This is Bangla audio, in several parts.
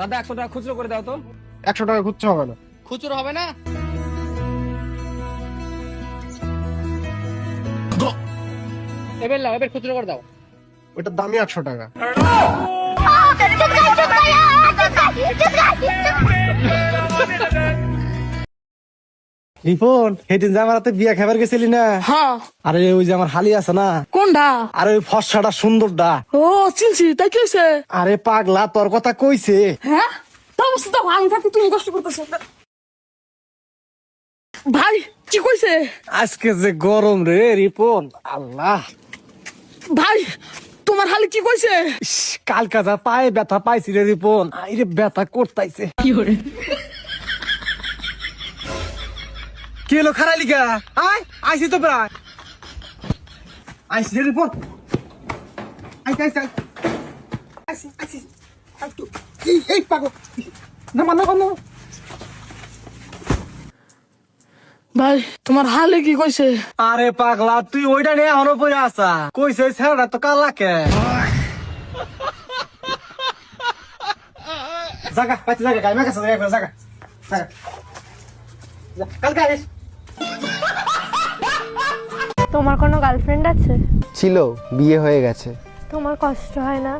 দাদা একশো টাকা খুচরো করে দাও তো। একশো টাকা খুচরো হবে না। খুচরো হবে না? এবার লাও এবার খুচরো করে দাও। ওইটার দামই একশো টাকা। রিপন সেদিন যে আমার হাতে বিয়া খাবার গেছিলি না? হ্যাঁ আরে ওই যে আমার হালি আছে না? কোনটা আরে ওই ফর্সাটা সুন্দরটা ও চিনছি তাই কি হয়েছে আরে পাগলা তোর কথা কইছে। হ্যাঁ? তা আমি থাকতে তুমি কষ্ট করতেছো। ভাই কি কইছে? আজকে যে গরম রে রিপন আল্লাহ। ভাই তোমার হালে কি কইছে? কালকা যা পায়ে ব্যথা পাইছি রে রিপন। আইরে ব্যথা করতাইছে। কি করে কি হলো খারাই লিগা? আয় আইসি তো প্রায়। আইসি রে রিপন আইসি আইসি আইসি আইসি আইসি এই পাগল। না মানে না ভাই তোমার হালে কি কইছে? আরে পাগলা তুই ওইটা নিয়ে এখনও পরে আসা কইছে ছেড়া তো কালাকে জাগা পাইতে জাগা গাইমা কাছে জাগা জাগা জাগা। যা, কালকে আইস। তোমার কোনো গার্লফ্রেন্ড আছে? ছিল বিয়ে হয়ে গেছে। তোমার কষ্ট হয় না?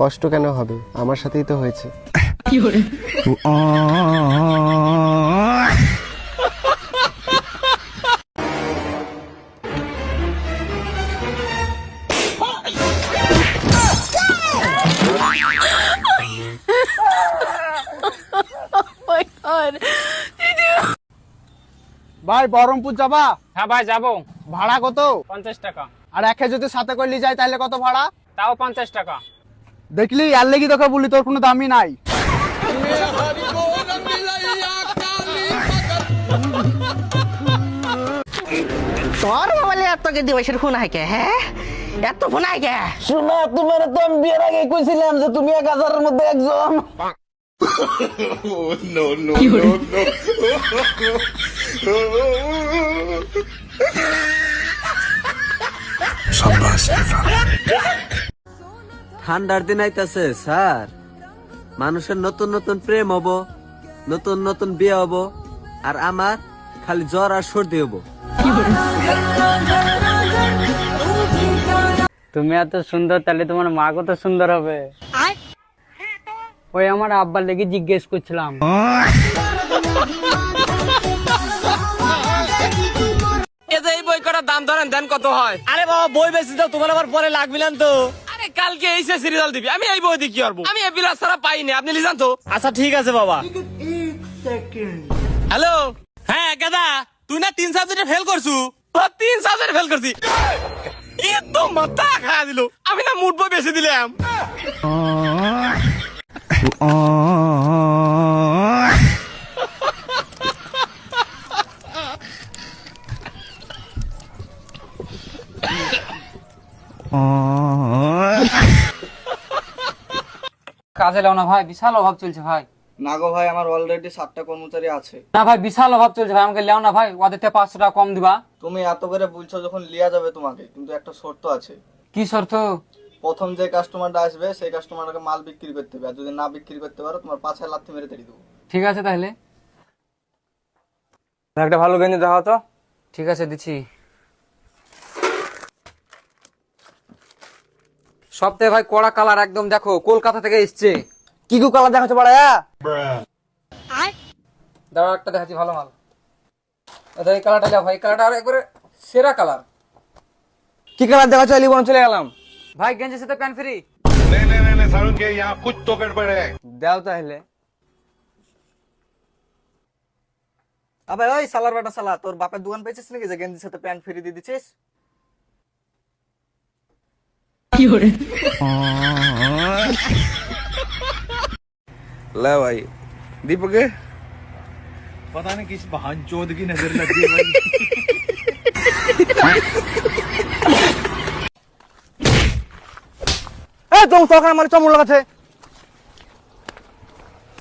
কষ্ট কেন হবে? আমার সাথেই তো হয়েছে। কি করে ভাই বহরমপুর যাবা? হ্যাঁ ভাই যাব। ভাড়া কত? পঞ্চাশ টাকা। আর একে যদি সাথে করলি যায় তাহলে কত ভাড়া? তাও পঞ্চাশ টাকা। দেখলি আর লেগে তোকে বলি তোর কোনো দামই নাই। তোর মোবাইলে এত কে দিবসের ফোন আইকে হ্যাঁ? এত ফোন আইকে শোনা তোমার তো আমি বিয়ের আগে কইছিলাম যে তুমি এক হাজারের মধ্যে একজন। ঠান্ডার দিন আইতাছে স্যার। মানুষের নতুন নতুন প্রেম হব নতুন নতুন বিয়ে হব আর আমার খালি জ্বর আর সর্দি হব। তুমি এত সুন্দর তাহলে তোমার মা কত সুন্দর হবে? ওই আমার আব্বার লেগে জিজ্ঞেস করছিলাম। দেন কত হয়? আরে বাবা বই বেশি দাও তোমার আবার পরে লাগবে না তো। আরে কালকে এই সে সিরিয়াল দিবি আমি এই বই দিয়ে কি করব? আমি এই বিলাস ছাড়া পাইনি আপনি লিজান তো। আচ্ছা ঠিক আছে বাবা। হ্যালো? হ্যাঁ গাদা তুই না তিন সাবজেক্টে ফেল করছু? তিন সাবজেক্টে ফেল করছি। এ তো মাথা খাওয়া দিল। আমি না মুড বই বেশি দিলাম। কাজে লাও না ভাই বিশাল অভাব চলছে ভাই। না গো ভাই আমার অলরেডি সাতটা কর্মচারী আছে। না ভাই বিশাল অভাব চলছে ভাই আমাকে লেও না ভাই ওদের থেকে পাঁচশো টাকা কম দিবা। তুমি এত করে বলছো যখন লিয়া যাবে তোমাকে কিন্তু একটা শর্ত আছে। কি শর্ত? প্রথম যে কাস্টমারটা আসবে সেই কাস্টমারটাকে মাল বিক্রি করতে হবে আর যদি না বিক্রি করতে পারো তোমার পাঁচ হাজার লাথি মেরে তেড়ে দেবো। ঠিক আছে তাহলে। একটা ভালো গেঞ্জি দেখাও তো। ঠিক আছে দিচ্ছি। সপ্তাহে ভাই কড়া কালার একদম দেখো কলকাতা থেকে এসছে। কি কু কালার দেখাচ্ছ বাড়ায়া দাঁড়াও একটা দেখাচ্ছি ভালো মাল। দাদা এই কালারটা যাও ভাই কালারটা আর একবারে সেরা কালার। কি কালার দেখাচ্ছ লিবন চলে গেলাম। ভাই গেঞ্জির সাথে প্যান্ট ফ্রি? দাও তাহলে। আবে ওই সালার বাটা সালা তোর বাপের দোকান পেয়েছিস নাকি যে গেঞ্জির সাথে প্যান্ট ফ্রি দিয়ে দিছিস কি করে লে ভাই দীপকে पता नहीं किस बहन चोद की नजर लगी है भाई এ তো তখন আমার চমড় লাগাচ্ছে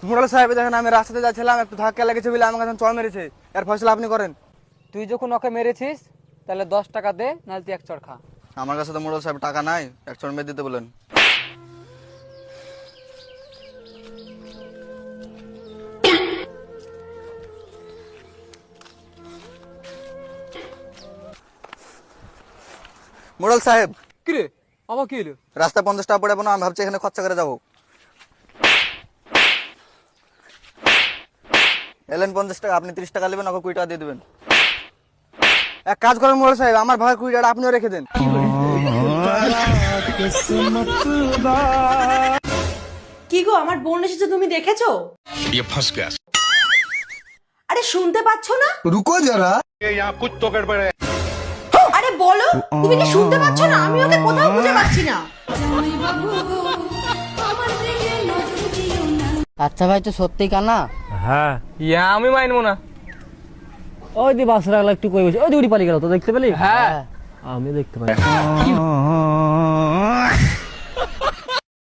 মোড়াল সাহেব দেখেন আমি রাস্তাতে যাচ্ছিলাম একটু ধাক্কা লেগেছে বলে আমার কাছে চড় মেরেছে এর ফয়সলা আপনি করেন তুই যখন ওকে মেরেছিস তাহলে দশ টাকা দে নাহলে তুই এক চড় খা আমার কাছে তো মোড়ল সাহেব টাকা নাই এক চড় মেয়ে দিতে বলেন। মোড়ল সাহেব কিরে? আমার কি রাস্তা পঞ্চাশ টাকা পড়ে না আমি ভাবছি এখানে খরচা করে যাব। এলেন পঞ্চাশ টাকা আপনি ত্রিশ টাকা নেবেন আমাকে কুড়ি টাকা দিয়ে দেবেন। এক কাজ করেন মোড়ল সাহেব আমার ভাই কুড়ি টাকা আপনিও রেখে দেন। কি গো আমার বোন এসেছে তুমি দেখেছ? আরে শুনতে পাচ্ছ না? রুকো যারা আরে বলো তুমি কি শুনতে পাচ্ছ না? আমি ওকে কোথাও খুঁজে পাচ্ছি না। আচ্ছা ভাই তো সত্যি কানা হ্যাঁ ইয়া আমি মানবো না। ওই দি বাস রাখলা একটু কই বসে ওই দিউটি পালি গেল তো দেখতে পেলি? হ্যাঁ। আমি দেখতে পাই।